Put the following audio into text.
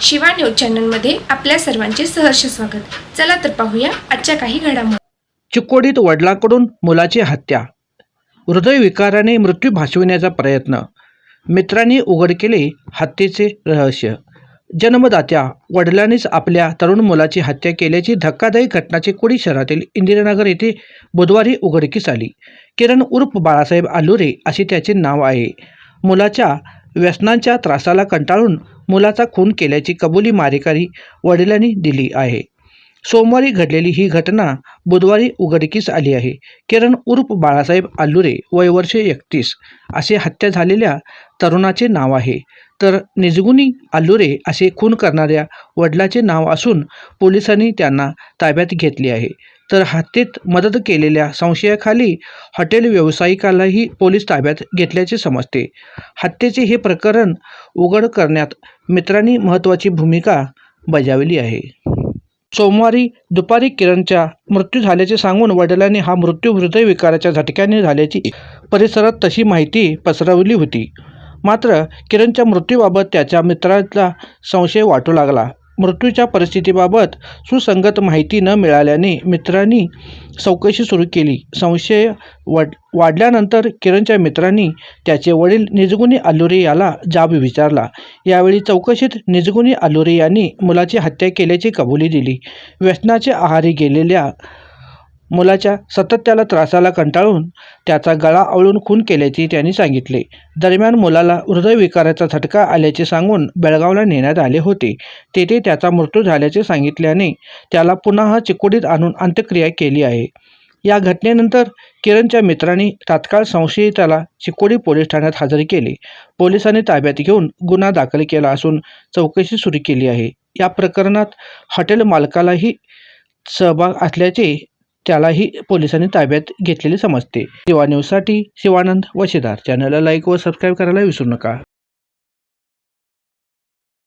Shiva news चॅनलमध्ये आपल्या सर्वांचे सहर्ष स्वागत. चला तर पाहूया आजच्या काही घडामोडी चिकोडीत वडिलांकडून मुलाची हत्या. हृदयविकाराने मृत्यू भासविण्याचा प्रयत्न. मित्रांनी उघड केले हत्येचे रहस्य. जन्मदात्या वडिलांनीच आपल्या तरुण मुलाची हत्या केल्याची धक्कादायी घटना चिकोडी शहरातील इंदिरानगर येथे बुधवारी उघडकीस आली. किरण उर्फ बाळासाहेब आलुरे असे त्याचे नाव आहे. मुलाच्या व्यसनांच्या त्रासाला कंटाळून मुलाचा खून केल्याची कबुली मारेकरी वडिलांनी दिली आहे. सोमवारी घडलेली ही घटना बुधवारी उघडकीस आली आहे. किरण उर्फ बाळासाहेब आल्लुरे वय वर्षे एकतीस असे हत्या झालेल्या तरुणाचे नाव आहे. तर निजगुनी आल्लुरे असे खून करणाऱ्या वडिलाचे नाव असून पोलिसांनी त्यांना ताब्यात घेतले आहे. तर हत्येत मदत केलेल्या संशयाखाली हॉटेल व्यावसायिकालाही पोलीस ताब्यात घेतल्याचे समजते. हत्येचे हे प्रकरण उघड करण्यात मित्रांनी महत्त्वाची भूमिका बजावली आहे. सोमवारी दुपारी किरणच्या मृत्यू झाल्याचे सांगून वडिलांनी हा मृत्यू हृदयविकाराच्या झटक्याने झाल्याची परिसरात तशी माहिती पसरवली होती. मात्र किरणच्या मृत्यूबाबत त्याच्या मित्राला संशय वाटू लागला. मृत्यूच्या परिस्थितीबाबत सुसंगत माहिती न मिळाल्याने मित्रांनी चौकशी सुरू केली. संशय वाढ वाढल्यानंतर किरणच्या मित्रांनी त्याचे वडील निजगुनी आलुरे याला जाब विचारला. यावेळी चौकशीत निजगुनी आलुरे यांनी मुलाची हत्या केल्याची कबुली दिली. व्यसनाचे आहारी गेलेल्या मुलाच्या सतत त्याला त्रासाला कंटाळून त्याचा गळा आवळून खून केल्याचे त्यांनी सांगितले. दरम्यान मुलाला हृदयविकाराचा झटका आल्याचे सांगून बेळगावला नेण्यात आले होते. तेथे त्याचा मृत्यू झाल्याचे सांगितल्याने त्याला पुन्हा चिकोडीत आणून अंत्यक्रिया केली आहे. या घटनेनंतर किरणच्या मित्रांनी तात्काळ संशयिताला चिकोडी पोलीस ठाण्यात हजर केले. पोलिसांनी ताब्यात घेऊन गुन्हा दाखल केला असून चौकशी सुरू केली आहे. या प्रकरणात हॉटेल मालकालाही सहभाग असल्याचे त्यालाही पोलिसांनी ताब्यात घेतलेले समजते. सेवा न्यूजसाठी शिवानंद वशेदार. चॅनलला लाईक व सबस्क्राईब करायला विसरू नका.